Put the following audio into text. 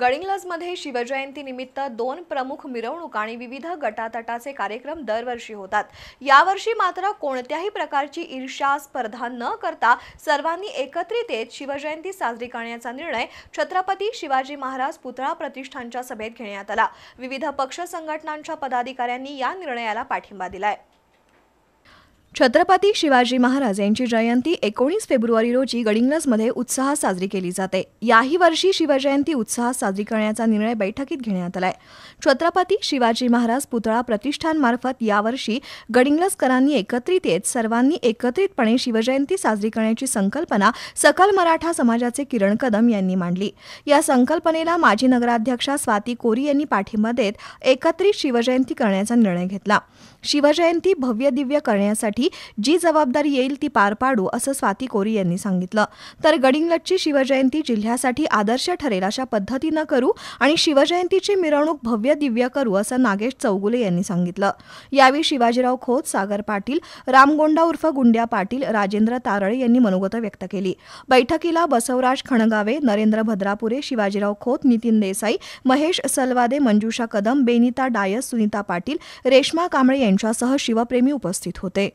गडिंग्लजमध्ये शिवजयंतीनिमित्त दोन प्रमुख मिरवणूक आणि विविध गटातटाचे कार्यक्रम दरवर्षी होतात. यावर्षी मात्र कोणत्याही प्रकारची ईर्षा स्पर्धा न करता सर्वांनी एकत्रित येत शिवजयंती साजरी करण्याचा निर्णय छत्रपती शिवाजी महाराज पुतळा प्रतिष्ठानच्या सभेत घेण्यात आला. विविध पक्ष संघटनांच्या पदाधिकाऱ्यांनी या निर्णयाला पाठिंबा दिलाय. छत्रपती शिवाजी महाराज यांची जयंती एकोणीस फेब्रुवारी रोजी गडिंग्लजमध्ये उत्साहात साजरी केली जाते. याही वर्षी शिवजयंती उत्साहात साजरी करण्याचा निर्णय बैठकीत घेण्यात आलाय. छत्रपती शिवाजी महाराज पुतळा प्रतिष्ठानमार्फत यावर्षी गडिंग्लजकरांनी एकत्रित येत सर्वांनी एकत्रितपणे शिवजयंती साजरी करण्याची संकल्पना सकल मराठा समाजाचे किरण कदम यांनी मांडली. या संकल्पनेला माजी नगराध्यक्षा स्वाती कोरी यांनी पाठिंबा देत एकत्रित शिवजयंती करण्याचा निर्णय घेतला. शिवजयंती भव्य दिव्य करण्यासाठी जी जबाबदारी येईल ती पार पाडू असं स्वाती कोरी यांनी सांगितलं. तर गडिंगलटची शिवजयंती जिल्ह्यासाठी आदर्श ठरेल अशा पद्धतीनं करू आणि शिवजयंतीची मिरवणूक भव्य दिव्य करू असं नागेश चौगुले यांनी सांगितलं. यावेळी शिवाजीराव खोत सागर पाटील रामगोंडा उर्फ गुंड्या पाटील राजेंद्र तारळे यांनी मनोगत व्यक्त केली. बैठकीला बसवराज खणगावे नरेंद्र भद्रापुरे शिवाजीराव खोत नितीन देसाई महेश सलवादे मंजुषा कदम बेनिता डायस सुनीता पाटील रेश्मा कांबळे यांच्यासह शिवप्रेमी उपस्थित होते.